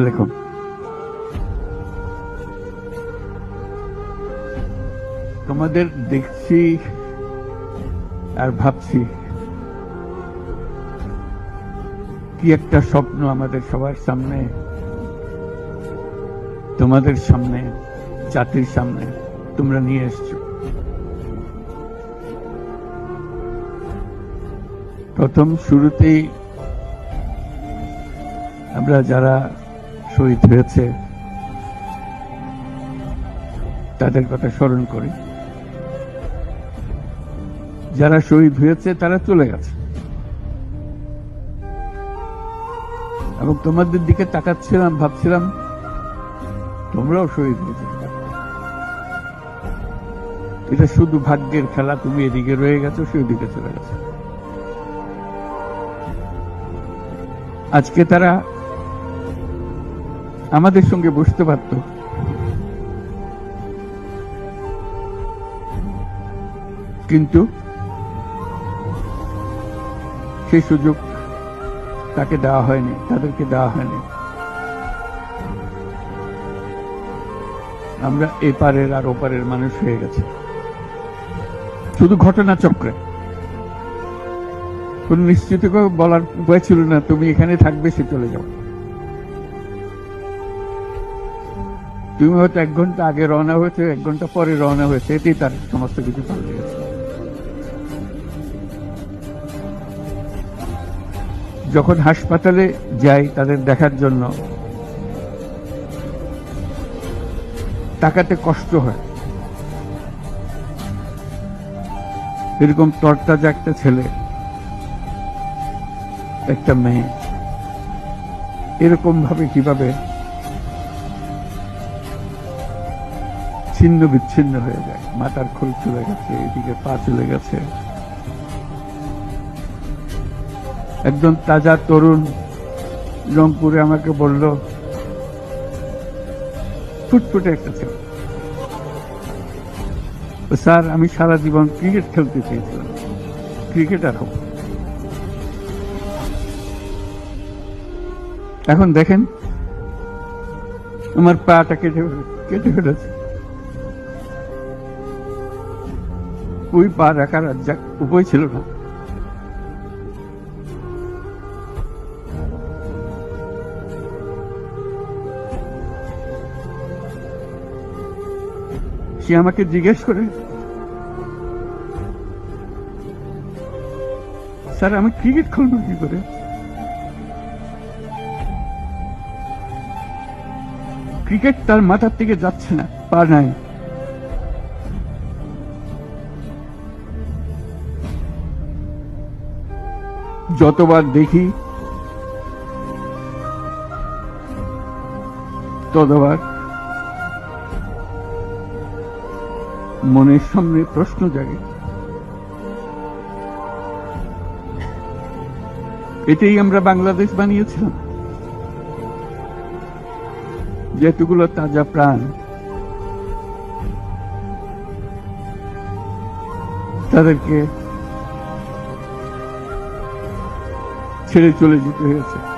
আলাইকুম। তোমাদের দেখছি আর ভাবছি কি একটা স্বপ্ন আমাদের সবার সামনে, তোমাদের সামনে, জাতির সামনে তোমরা নিয়ে এসছো। প্রথম শুরুতেই আমরা যারা শহীদ হয়েছে, তাদের কথা স্মরণ করি। যারা শহীদ হয়েছে, তারা চলে গেছে। এবং তোমাদের দিকে তাকাচ্ছিলাম, ভাবছিলাম, তোমরাও শহীদ হয়েছে এটা শুধু ভাগ্যের খেলা, তুমি এদিকে রয়ে গেছো, সে ওদিকে চলে গেছে। আজকে তারা আমাদের সঙ্গে বসতে পারত। কিন্তু সেই সুযোগ তাকে দেওয়া হয়নি, তাদেরকে দেওয়া হয়নি। আমরা এপারের আর ওপারের মানুষ হয়ে গেছে। শুধু ঘটনা চক্রে। কোন নিশ্চিত বলার উপায় ছিল না, তুমি এখানে থাকবে, সে চলে যাও। তুমি হয়তো এক ঘণ্টা আগে রওনা হয়েছে, এক ঘণ্টা পরে রওনা হয়েছে, এতেই তার সমস্ত কিছু পাল্টে গেছে। যখন হাসপাতালে যাই তাদের দেখার জন্য, তাকাতে কষ্ট হয়। এরকম তরতাজা একটা ছেলে, একটা মেয়ে এরকম ভাবে কীভাবে ছিন্ন বিচ্ছিন্ন হয়ে যায়। মাথার খোল চলে গেছে, এদিকে পা চলে গেছে। একজন তাজা তরুণ রংপুরে আমাকে বলল, ফুটফুটে একটা ছেলে। "ও স্যার, আমি সারা জীবন ক্রিকেট খেলতে চেয়েছিলাম। ক্রিকেটার হব। এখন দেখেন, আমার পাটা কেটে কেটে ফেলেছে। ওই পা রাখার আর যা উপায় ছিল না। সে আমাকে জিজ্ঞেস করে, স্যার, আমি ক্রিকেট খেলব কি করে? ক্রিকেট তার মাথার থেকে যাচ্ছে না পা নাই। যতবার দেখি, ততবার মনের সামনে প্রশ্ন জাগে। এটাই আমরা বাংলাদেশ বানিয়েছিলাম। যেটুকুলো তাজা প্রাণ, তাদেরকে ছেড়ে চলে যেতে হয়েছে।